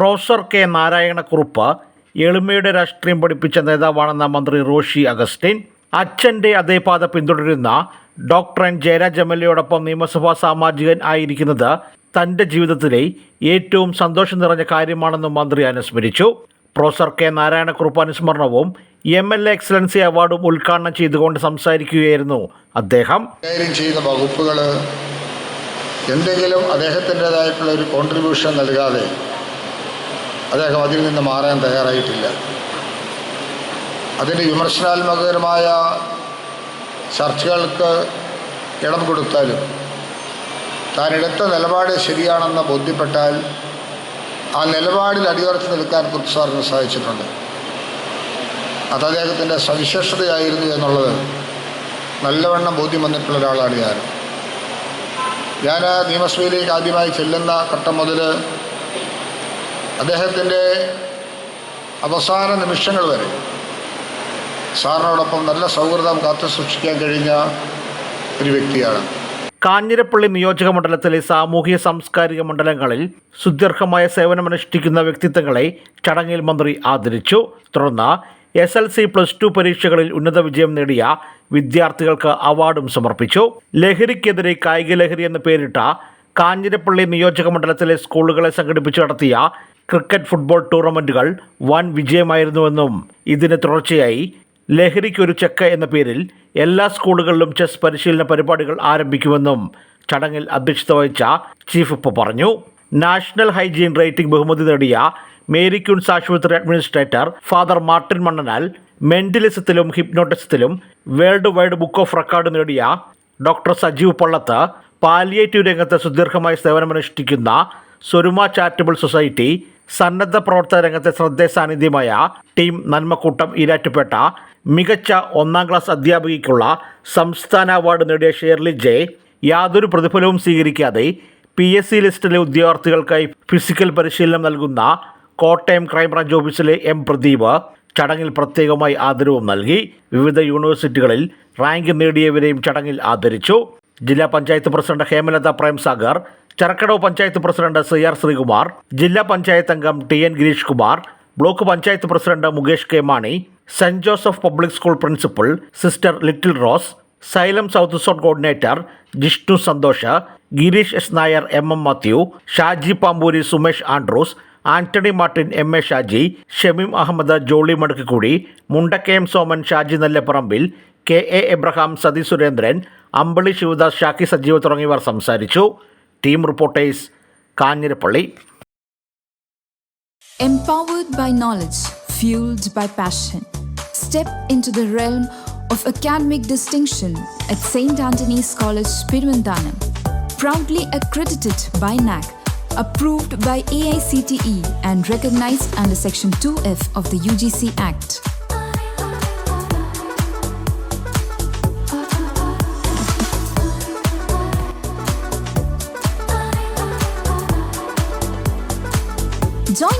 Professor K Narayana Kurup എളിമയുടെ രാഷ്ട്രീയം പഠിപ്പിച്ച നേതാവാണെന്ന മന്ത്രി റോഷി അഗസ്റ്റിൻ അച്ഛന്റെ അതേ പാത പിന്തുടരുന്ന ഡോക്ടർ എൻ ജയരാജ് എം നിയമസഭാ സാമാജികൻ ആയിരിക്കുന്നത് തന്റെ ജീവിതത്തിലെ ഏറ്റവും സന്തോഷം നിറഞ്ഞ കാര്യമാണെന്നും മന്ത്രി അനുസ്മരിച്ചു. പ്രൊഫസർ കെ നാരായണക്കുറുപ്പ് അനുസ്മരണവും എം എൽ എ എക്സലൻസി അവാർഡും ഉദ്ഘാടനം ചെയ്തുകൊണ്ട് സംസാരിക്കുകയായിരുന്നു അദ്ദേഹം. ചെയ്യുന്ന വകുപ്പുകൾ എന്തെങ്കിലും അദ്ദേഹത്തിന്റെതായിട്ടുള്ള ഒരു കോൺട്രിബ്യൂഷൻ നൽകാതെ അദ്ദേഹം അതിൽ നിന്ന് മാറാൻ തയ്യാറായിട്ടില്ല. അതിന്റെ വിമർശനാത്മകരമായ ചർച്ചകൾക്ക് ഇടം കൊടുത്താലും താൻ എടുത്ത നിലപാട് ശരിയാണെന്ന് ബോധ്യപ്പെട്ടാൽ ആ നിലപാടിൽ അടിയുറച്ച് നിൽക്കാൻ കുത്തുസാറിന് സാറിന് സാധിച്ചിട്ടുണ്ട്. അത് അദ്ദേഹത്തിന്റെ സവിശേഷതയായിരുന്നു എന്നുള്ളത് നല്ലവണ്ണം ബോധ്യം വന്നിട്ടുള്ള ഒരാളാണ് ഞാൻ. ഞാൻ നിയമസഭയിലേക്ക് ആദ്യമായി ചെല്ലുന്ന ഘട്ടം മുതൽ അദ്ദേഹത്തിന്റെ അവസാന നിമിഷങ്ങൾ വരെ സാറിനോടൊപ്പം നല്ല സൗഹൃദം കാത്തു സൂക്ഷിക്കാൻ കഴിഞ്ഞ ഒരു വ്യക്തിയാണ്. കാഞ്ഞിരപ്പള്ളി നിയോജക മണ്ഡലത്തിലെ സാമൂഹിക സാംസ്കാരിക മണ്ഡലങ്ങളിൽ സുദീർഘമായ സേവനമനുഷ്ഠിക്കുന്ന വ്യക്തിത്വങ്ങളെ ചടങ്ങിൽ മന്ത്രി ആദരിച്ചു. തുടർന്ന് S L C plus two പരീക്ഷകളിൽ ഉന്നത വിജയം നേടിയ വിദ്യാർത്ഥികൾക്ക് അവാർഡും സമർപ്പിച്ചു. ലഹരിക്കെതിരെ കായിക ലഹരി എന്ന് പേരിട്ട കാഞ്ഞിരപ്പള്ളി നിയോജക മണ്ഡലത്തിലെ സ്കൂളുകളെ സംഘടിപ്പിച്ച് നടത്തിയ ക്രിക്കറ്റ് ഫുട്ബോൾ ടൂർണമെന്റുകൾ വൻ വിജയമായിരുന്നുവെന്നും ഇതിന് തുടർച്ചയായി ലഹരിക്കൊരു ചെക്ക് എന്ന പേരിൽ എല്ലാ സ്കൂളുകളിലും ചെസ് പരിശീലന പരിപാടികൾ ആരംഭിക്കുമെന്നും ചടങ്ങിൽ അധ്യക്ഷത വഹിച്ച ചീഫ് ഉപ്പ് പറഞ്ഞു. നാഷണൽ ഹൈജീൻ റേറ്റിംഗ് ബഹുമതി നേടിയ മേരി ക്യൂൺസ് ആശുപത്രി അഡ്മിനിസ്ട്രേറ്റർ ഫാദർ മാർട്ടിൻ മണ്ണനാൽ മെന്റലിസത്തിലും ഹിപ്നോട്ടിസത്തിലും world wide book of record നേടിയ ഡോക്ടർ സജീവ് പള്ളത്ത് പാലിയേറ്റീവ് രംഗത്ത് സുദീർഘമായി സേവനമനുഷ്ഠിക്കുന്ന സ്വരുമ ചാരിറ്റബിൾ സൊസൈറ്റി സന്നദ്ധ പ്രവർത്തന രംഗത്തെ ശ്രദ്ധേയ സാന്നിധ്യമായ ടീം നന്മക്കൂട്ടം ഈരാറ്റുപേട്ട മികച്ച ഒന്നാം ക്ലാസ് അധ്യാപികയ്ക്കുള്ള സംസ്ഥാന അവാർഡ് നേടിയ ഷേർലി ജെ യാതൊരു പ്രതിഫലവും സ്വീകരിക്കാതെ പി എസ് സി ലിസ്റ്റിലെ ഉദ്യോഗാർത്ഥികൾക്കായി ഫിസിക്കൽ പരിശീലനം നൽകുന്ന കോട്ടയം ക്രൈംബ്രാഞ്ച് ഓഫീസിലെ എം പ്രദീപ് ചടങ്ങിൽ പ്രത്യേകമായി ആദരവും നൽകി. വിവിധ യൂണിവേഴ്സിറ്റികളിൽ റാങ്ക് നേടിയവരെയും ചടങ്ങിൽ ആദരിച്ചു. ജില്ലാ panchayat president Hemalatha Premsagar Charakkadavu panchayat president C R Sreekumar ജില്ലാ പഞ്ചായത്ത് അംഗം T N Girish Kumar block panchayat president Mukesh K Mani Saint Joseph public school principal sister Little Rose Xylem south zone coordinator Jishnu Santhosh Girish S Nair M M Mathew Shaji Pampoori Sumesh Andrews Antony Martin M A Shaji Shamim Ahmed Jolly Madakkikoodi Mundakayam Soman Shaji Nellapparambil K A Abraham Sathi Surendran Ambili Sivadas Shakki Sajeev തുടങ്ങിയവർ സംസാരിച്ചു. Team reporters Kanjirappally Empowered by knowledge, fueled by passion. Step into the realm of academic distinction at St. Anthony's College, Pirvandanam. Proudly accredited by NAC, approved by AICTE and recognized under Section 2F of the UGC Act.